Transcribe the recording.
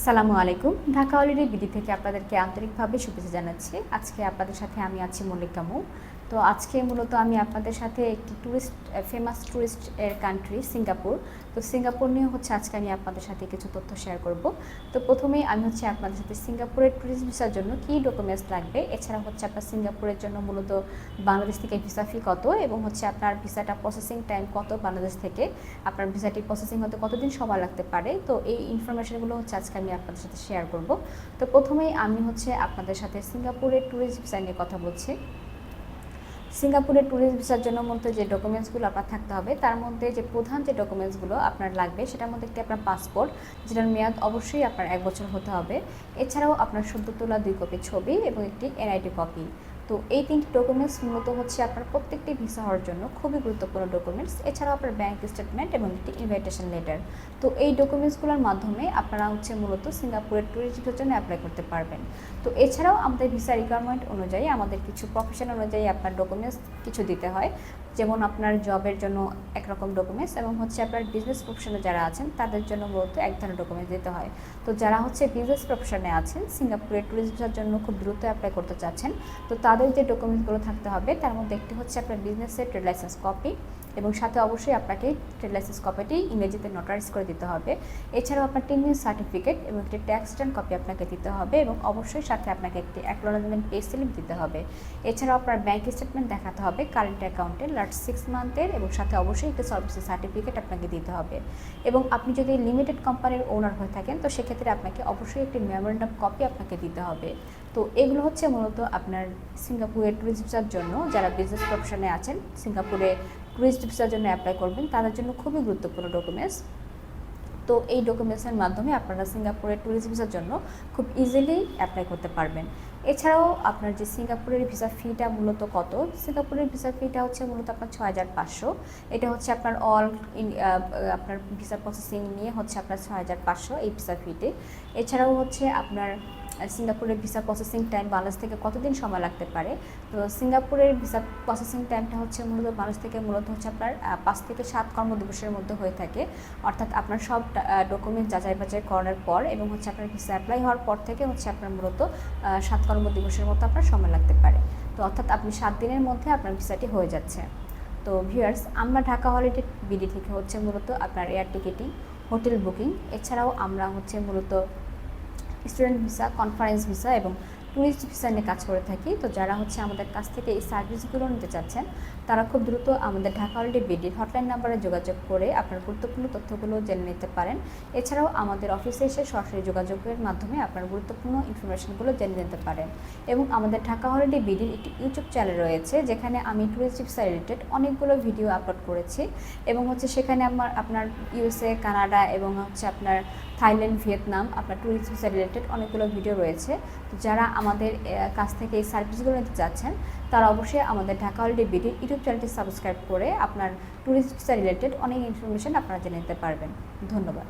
আসসালামু আলাইকুম। Dhaka already BD থেকে আপনাদেরকে আন্তরিকভাবে শুভেচ্ছা জানাচ্ছি। আজকে আপনাদের সাথে আমি আছি মল্লিকা মৌ। তো আজকে মূলত আমি আপনাদের সাথে একটি ট্যুরিস্ট ফেমাস ট্যুরিস্ট এর কান্ট্রি সিঙ্গাপুর। তো সিঙ্গাপুর নিয়ে হচ্ছে আজকে আমি আপনাদের সাথে কিছু তথ্য শেয়ার করব। তো প্রথমেই আমি হচ্ছে আপনাদের সাথে সিঙ্গাপুরের ট্যুরিস্ট ভিসার জন্য কী ডকুমেন্টস লাগবে? এছাড়া হচ্ছে আপনার সিঙ্গাপুরের জন্য মূলত বাংলাদেশ থেকে ভিসা ফি কত? এবং হচ্ছে আপনার ভিসাটা প্রসেসিং টাইম কত বাংলাদেশ থেকে? আপনার ভিসাটি প্রসেসিং হতে কতদিন সময় লাগতে পারে? তো এই ইনফরমেশনগুলো হচ্ছে আজকে আমি আপনাদের সাথে শেয়ার করব। তো প্রথমেই আমি হচ্ছে আপনাদের সাথে সিঙ্গাপুরের ট্যুরিস্ট ভিসা নিয়ে কথা বলছি। সিঙ্গাপুরের ট্যুরিস্ট ভিসার জন্য মধ্যে যে ডকুমেন্টসগুলো আপনার থাকতে হবে, তার মধ্যে যে প্রধান যে ডকুমেন্টসগুলো আপনার লাগবে, সেটার মধ্যে একটি আপনার পাসপোর্ট যেটার মেয়াদ অবশ্যই আপনার এক বছর হতে হবে। এছাড়াও আপনার সদ্য তোলা দুই কপি ছবি এবং একটি এনআইডি কপি তো এই তিনটি ডকুমেন্টস মূলত হচ্ছে আপনার প্রত্যেকটি ভিসা হওয়ার জন্য খুবই গুরুত্বপূর্ণ ডকুমেন্টস এছাড়াও আপনার ব্যাংক স্টেটমেন্ট এবং একটি ইনভাইটেশন লেটার তো এই ডকুমেন্টসগুলোর মাধ্যমে আপনারা হচ্ছে মূলত সিঙ্গাপুরের ট্যুরিস্টের জন্য অ্যাপ্লাই করতে পারবেন। তো এছাড়াও আমাদের ভিসা রিকোয়ারমেন্ট অনুযায়ী আমাদের কিছু প্রফেশন অনুযায়ী আপনার ডকুমেন্টস কিছু দিতে হয়। যেমন আপনার জবের জন্য একরকম ডকুমেন্টস এবং হচ্ছে আপনার বিজনেস প্রফেশনে যারা আছেন, তাদের জন্য মূলত এক ধরনের ডকুমেন্টস দিতে হয়। তো যারা হচ্ছে বিজনেস প্রফেশনে আছেন সিঙ্গাপুরে ট্যুরিস্ট জন্য খুব দ্রুত অ্যাপ্লাই করতে চাচ্ছেন, তো তাদের যে ডকুমেন্টসগুলো থাকতে হবে, তার মধ্যে একটি হচ্ছে আপনার বিজনেসের ট্রেড লাইসেন্স কপি এবং সাথে অবশ্যই আপনাকে ট্রেড লাইসেন্স কপিটি ইংরেজিতে নোটারাইজ করে দিতে হবে। এছাড়াও আপনার টিন সার্টিফিকেট এবং একটি ট্যাক্স রিটার্ন কপি আপনাকে দিতে হবে এবং অবশ্যই সাথে আপনাকে একটি অ্যাকনোলেজমেন্ট পে স্লিপ দিতে হবে। এছাড়াও আপনার ব্যাংক স্টেটমেন্ট দেখাতে হবে কারেন্ট অ্যাকাউন্টে লাস্ট সিক্স মান্থের এবং সাথে অবশ্যই একটি সার্ভিসের সার্টিফিকেট আপনাকে দিতে হবে। এবং আপনি যদি লিমিটেড কোম্পানির ওনার হয়ে থাকেন, তো সেক্ষেত্রে আপনাকে অবশ্যই একটি মেমোরেন্ডাম কপি আপনাকে দিতে হবে। তো এগুলো হচ্ছে মূলত আপনার সিঙ্গাপুরের ট্যুরিস্ট ভিসার জন্য যারা বিজনেস প্রফেশনে আছেন, সিঙ্গাপুরে ট্যুরিস্ট ভিসার জন্য অ্যাপ্লাই করবেন, তাদের জন্য খুবই গুরুত্বপূর্ণ ডকুমেন্টস তো এই ডকুমেন্টসের মাধ্যমে আপনারা সিঙ্গাপুরের ট্যুরিস্ট ভিসার জন্য খুব ইজিলি অ্যাপ্লাই করতে পারবেন। এছাড়াও আপনার যে সিঙ্গাপুরের ভিসা ফিটা মূলত কত? সিঙ্গাপুরের ভিসা ফিটা হচ্ছে মূলত আপনার ছয় হাজার পাঁচশো। এটা হচ্ছে আপনার অল আপনার ভিসা প্রসেসিং নিয়ে হচ্ছে আপনার ছয় হাজার পাঁচশো এই ভিসা ফিতে এছাড়াও হচ্ছে আপনার সিঙ্গাপুরের ভিসা প্রসেসিং টাইম বাংলাদেশ থেকে কতদিন সময় লাগতে পারে? তো সিঙ্গাপুরের ভিসা প্রসেসিং টাইমটা হচ্ছে মূলত বাংলাদেশ থেকে মূলত হচ্ছে আপনার পাঁচ থেকে সাত কর্মদিবসের মধ্যে হয়ে থাকে। অর্থাৎ আপনার সব ডকুমেন্ট যাচাই বাছাই করার পর এবং হচ্ছে আপনার ভিসা অ্যাপ্লাই হওয়ার পর থেকে হচ্ছে আপনার মূলত সাত কর্মদিবসের মতো আপনার সময় লাগতে পারে। তো অর্থাৎ আপনি সাত দিনের মধ্যে আপনার ভিসাটি হয়ে যাচ্ছে। তো ভিউয়ার্স আমরা ঢাকা হলিডে বিডি থেকে হচ্ছে মূলত আপনার এয়ার টিকিটিং হোটেল বুকিং এছাড়াও আমরা হচ্ছে মূলত স্টুডেন্ট ভিসা কনফারেন্স ভিসা এবং ট্যুরিস্ট ভিসা নিয়ে কাজ করে থাকি। তো যারা হচ্ছে আমাদের কাছ থেকে এই সার্ভিসগুলো নিতে চাচ্ছেন, তারা খুব দ্রুত আমাদের ঢাকা অলরেডি বিডির হটলাইন নাম্বারে যোগাযোগ করে আপনার গুরুত্বপূর্ণ তথ্যগুলো জেনে নিতে পারেন। এছাড়াও আমাদের অফিসে এসে সরাসরি যোগাযোগের মাধ্যমে আপনার গুরুত্বপূর্ণ ইনফরমেশনগুলো জেনে নিতে পারেন। এবং আমাদের ঢাকা অলরেডি বিডির একটি ইউটিউব চ্যানেল রয়েছে, যেখানে আমি ট্যুরিস্ট ভিসা রিলেটেড অনেকগুলো ভিডিও আপলোড করেছি। এবং হচ্ছে সেখানে আমার, আপনার ইউএসএ কানাডা এবং হচ্ছে আপনার থাইল্যান্ড ভিয়েতনাম আপনার ট্যুরিস্ট ভিসা রিলেটেড অনেকগুলো ভিডিও রয়েছে। তো যারা আমাদের কাছ থেকে এই সার্ভিসগুলো নিতে চাচ্ছেন তারা অবশ্যই আমাদের ঢাকা হলিডে বিডির ইউটিউব চ্যানেলটি সাবস্ক্রাইব করে আপনার ট্যুরিস্ট রিলেটেড অনেক ইনফরমেশন আপনারা জেনে নিতে পারবেন। ধন্যবাদ।